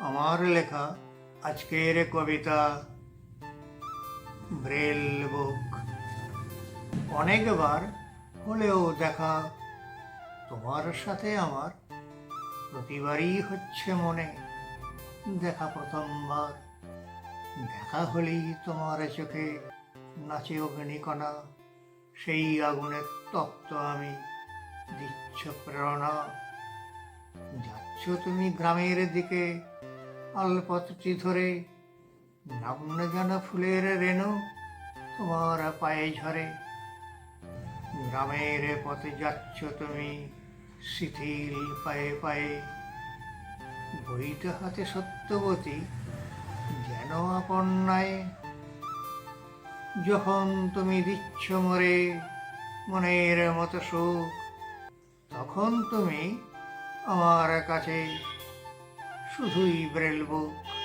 আমার লেখা, আজকের কবিতা, ব্রেল বুক। অনেকবার হলেও দেখা, তোমার সাথে আমার প্রতিবারই হচ্ছে মনে। দেখা প্রথমবার, দেখা হলেই তোমার চোখে নাচে অগ্নিকণা, সেই আগুনের তপ্ত আমি, দিচ্ছ প্রেরণা। যাচ্ছ তুমি গ্রামের দিকে। আলপথটি ধরে নাম না ফুলের রেণু তোমার পায়ে ঝরে। গ্রামের পথে যাচ্ছ তুমি শিথিল পায়ে পায়ে। বইটা হাতে সত্যবতী যেন আপন নাই যখন তুমি দিচ্ছ মরে মনের মতো সুখ, তখন তুমি আমার কাছে শুধুই ব্রেল বুক।